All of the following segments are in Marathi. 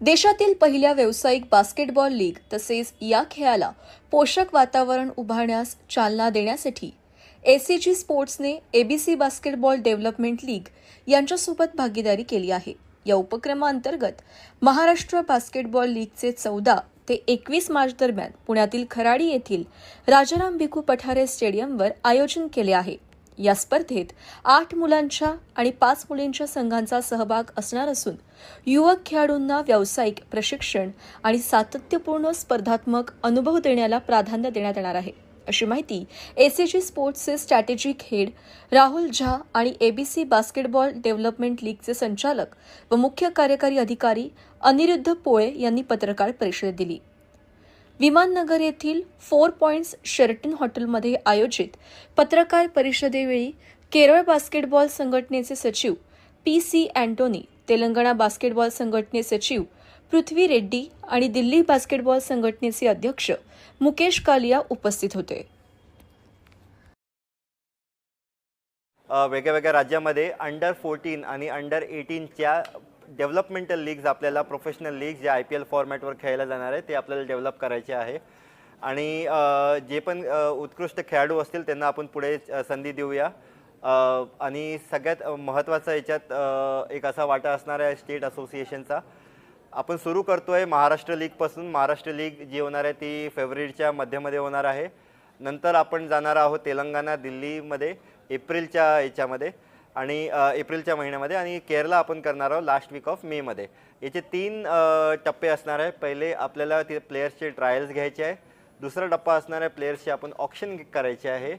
देशातील पहिल्या व्यावसायिक बास्केटबॉल लीग तसेच या खेळाला पोषक वातावरण उभारण्यास चालना देण्यासाठी एसीजी स्पोर्ट्सने एबीसी बास्केटबॉल डेव्हलपमेंट लीग यांच्यासोबत भागीदारी केली आहे. या उपक्रमाअंतर्गत महाराष्ट्र बास्केटबॉल लीगचे चौदा ते एकवीस मार्च दरम्यान पुण्यातील खराडी येथील राजाराम भिकू पठारे स्टेडियमवर आयोजन केले आहे. या स्पर्धेत आठ मुलांच्या आणि पाच मुलींच्या संघांचा सहभाग असणार असून युवक खेळाडूंना व्यावसायिक प्रशिक्षण आणि सातत्यपूर्ण स्पर्धात्मक अनुभव देण्याला प्राधान्य देण्यात येणार आहे. अशी माहिती एसीजी स्पोर्ट्सचे स्ट्रॅटेजिक हेड राहुल झा आणि एबीसी बास्केटबॉल डेव्हलपमेंट लीगचे संचालक व मुख्य कार्यकारी अधिकारी अनिरुद्ध पोळे यांनी पत्रकार परिषदेत दिली. विमाननगर येथील फोर पॉइंट्स शेरटन हॉटेलमध्ये आयोजित पत्रकार परिषदेवेळी केरळ बास्केटबॉल संघटनेचे सचिव P C Antony Telangana basketball संघटने सचिव पृथ्वी रेड्डी आणि दिल्ली बास्केटबॉल संघटनेचे अध्यक्ष मुकेश कालिया उपस्थित होते. वेगळ्या वेगळ्या राज्यामध्ये अंडर फोर्टीन आणि अंडर एटीनच्या डेव्हलपमेंटल लीग्स आपल्याला प्रोफेशनल लीग जे आय पी एल फॉर्मॅटवर खेळायला जाणार आहे ते आपल्याला डेव्हलप करायचे आहे. आणि जे पण उत्कृष्ट खेळाडू असतील त्यांना आपण पुढे संधी देऊया. आणि सगळ्यात महत्त्वाचा याच्यात एक असा वाटा असणार आहे स्टेट असोसिएशनचा. आपण सुरू करतो आहे महाराष्ट्र लीगपासून महाराष्ट्र लीग जी होणार आहे ती फेब्रुवारीच्या मध्यमध्ये होणार आहे. नंतर आपण जाणार आहोत तेलंगणा दिल्लीमध्ये एप्रिलच्या याच्यामध्ये. आणि एप्रिलच्या महिन्यामध्ये आणि केरला आपण करणार आहोत लास्ट वीक ऑफ मेमध्ये याचे तीन टप्पे असणार आहे पहिले आपल्याला ते प्लेयर्सचे ट्रायल्स घ्यायचे आहे. दुसरा टप्पा असणार आहे प्लेयर्सचे आपण ऑप्शन करायचे आहे.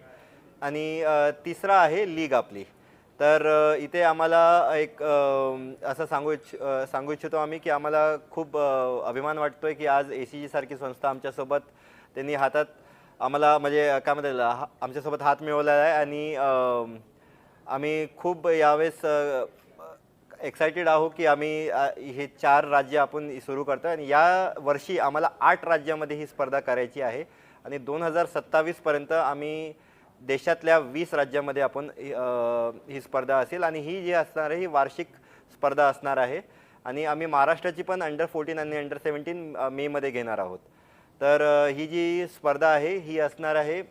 आणि तिसरा आहे लीग आपली. तर इथे आम्हाला एक असं सांगू इच्छ सांगू इच्छितो आम्ही की आम्हाला खूप अभिमान वाटतो आहे की आज ए सी जीसारखी संस्था आमच्यासोबत त्यांनी हातात आम्हाला म्हणजे काय म्हणता हा- आमच्यासोबत हात मिळवलेला आहे. आणि आम्ही खूप यावेळेस एक्सायटेड आहो की आम्ही हे चार राज्य आपण सुरू करतो आणि या वर्षी आम्हाला आठ राज्यामध्ये ही स्पर्धा करायची आहे. आणि दोन हजार सत्तावीसपर्यंत आम्ही देशातल्या वीस राज्यामध्ये आपण ही, स्पर्धा असेल. आणि ही जी असणार आहे ही वार्षिक स्पर्धा असणार आहे. आणि आम्ही महाराष्ट्राची पण अंडर फोर्टीन आणि अंडर सेवन्टीन मेमध्ये घेणार आहोत. तर ही जी स्पर्धा आहे ही असणार आहे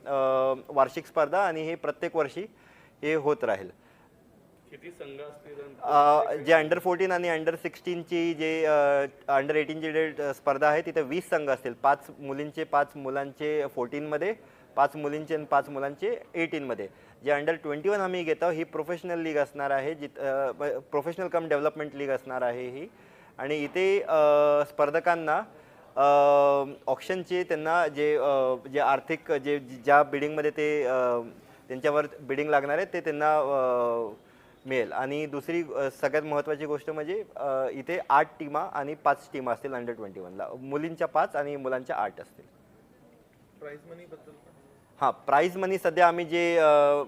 वार्षिक स्पर्धा. आणि हे प्रत्येक वर्षी हे होत राहील. किती संघ असतील आणि अ, जे अंडर फोर्टीन आणि अंडर सिक्स्टीनची जे अंडर एटीनची जे स्पर्धा आहे तिथे वीस संघ असतील. पाच मुलींचे पाच मुलांचे फोर्टीनमध्ये पाच मुलींचे आणि पाच मुलांचे एटीनमध्ये जे अंडर ट्वेंटी वन आम्ही घेतो ही प्रोफेशनल लीग असणार आहे जित प्रोफेशनल कम डेव्हलपमेंट लीग असणार आहे ही. आणि इथे स्पर्धकांना ऑप्शनचे त्यांना जे जे आर्थिक जे ज्या बिडिंगमध्ये ते त्यांच्यावर बिडिंग लागणार आहे ते त्यांना मिळेल. आणि दुसरी सगळ्यात महत्त्वाची गोष्ट म्हणजे इथे आठ टीमा आणि पाच टीमा असतील अंडर ट्वेंटी वनला मुलींच्या पाच आणि मुलांच्या आठ असतील. Price money? हां प्राईज मनी सध्या आम्ही जे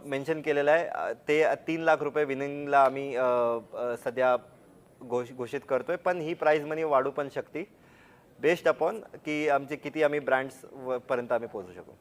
मेन्शन केलेलं आहे ते तीन लाख रुपये विनिंगला आम्ही सध्या घोष घोषित करतोय. पण ही प्राईज मनी वाढू पण शकते. बेस्ड अपॉन की आमचे किती आम्ही ब्रँड्स पर्यंत आम्ही पोहोचू शकू.